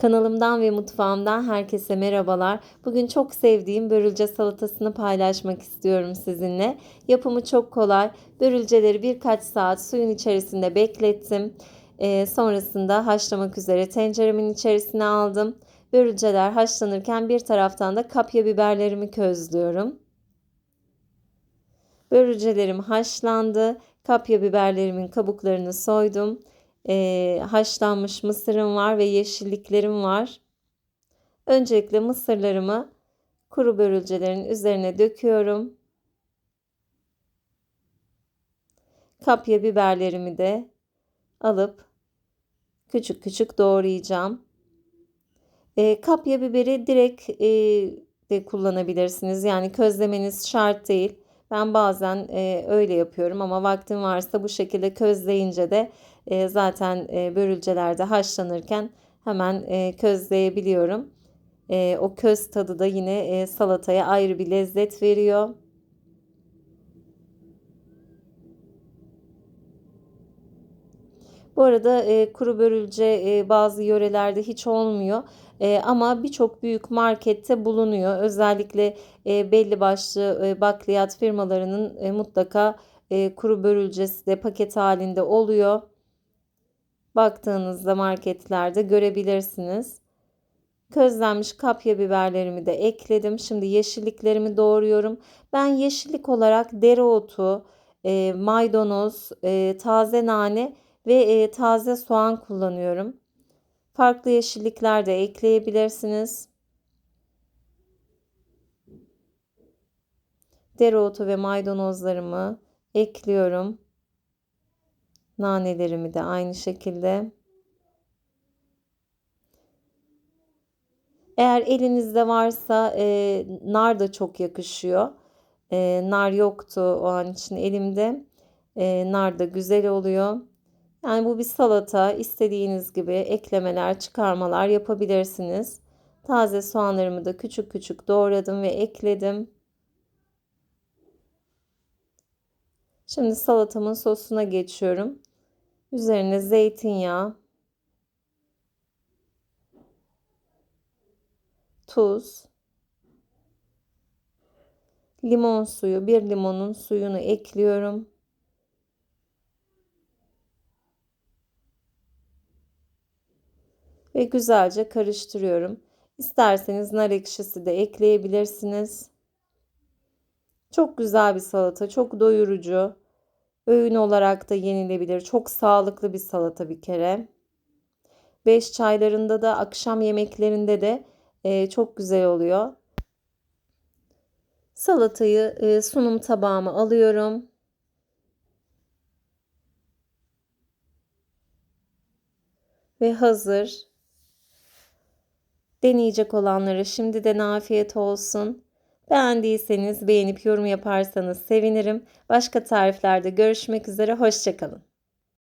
Kanalımdan ve mutfağımdan herkese merhabalar. Bugün çok sevdiğim börülce salatasını paylaşmak istiyorum sizinle. Yapımı çok kolay. Börülceleri birkaç saat suyun içerisinde beklettim. Ee, sonrasında haşlamak üzere tenceremin içerisine aldım. Börülceler haşlanırken bir taraftan da kapya biberlerimi közlüyorum. Börülcelerim haşlandı. Kapya biberlerimin kabuklarını soydum e, haşlanmış mısırım var ve yeşilliklerim var. Öncelikle mısırlarımı kuru börülcelerin üzerine döküyorum. Kapya biberlerimi de alıp küçük küçük doğrayacağım. E, kapya biberi direkt e, de kullanabilirsiniz. Yani közlemeniz şart değil. Ben bazen e, öyle yapıyorum ama vaktim varsa bu şekilde közleyince de e, zaten e, börülcelerde haşlanırken hemen e, közleyebiliyorum. E, o köz tadı da yine e, salataya ayrı bir lezzet veriyor. Bu arada e, kuru börülce e, bazı yörelerde hiç olmuyor. E, ama birçok büyük markette bulunuyor. Özellikle e, belli başlı e, bakliyat firmalarının e, mutlaka e, kuru börülcesi de paket halinde oluyor. Baktığınızda marketlerde görebilirsiniz. Közlenmiş kapya biberlerimi de ekledim. Şimdi yeşilliklerimi doğruyorum. Ben yeşillik olarak dereotu, e, maydanoz, e, taze nane ve e, taze soğan kullanıyorum. Farklı yeşillikler de ekleyebilirsiniz. Dereotu ve maydanozlarımı ekliyorum. Nanelerimi de aynı şekilde. Eğer elinizde varsa e, nar da çok yakışıyor. E, nar yoktu o an için elimde. E, nar da güzel oluyor. Yani bu bir salata. İstediğiniz gibi eklemeler, çıkarmalar yapabilirsiniz. Taze soğanlarımı da küçük küçük doğradım ve ekledim. Şimdi salatamın sosuna geçiyorum. Üzerine zeytinyağı, tuz, limon suyu, bir limonun suyunu ekliyorum. Ve güzelce karıştırıyorum. İsterseniz nar ekşisi de ekleyebilirsiniz. Çok güzel bir salata, çok doyurucu. Öğün olarak da yenilebilir. Çok sağlıklı bir salata bir kere. Beş çaylarında da akşam yemeklerinde de e, çok güzel oluyor. Salatayı e, sunum tabağıma alıyorum. Ve hazır. Deneyecek olanlara şimdiden afiyet olsun. Beğendiyseniz beğenip yorum yaparsanız sevinirim. Başka tariflerde görüşmek üzere. Hoşçakalın.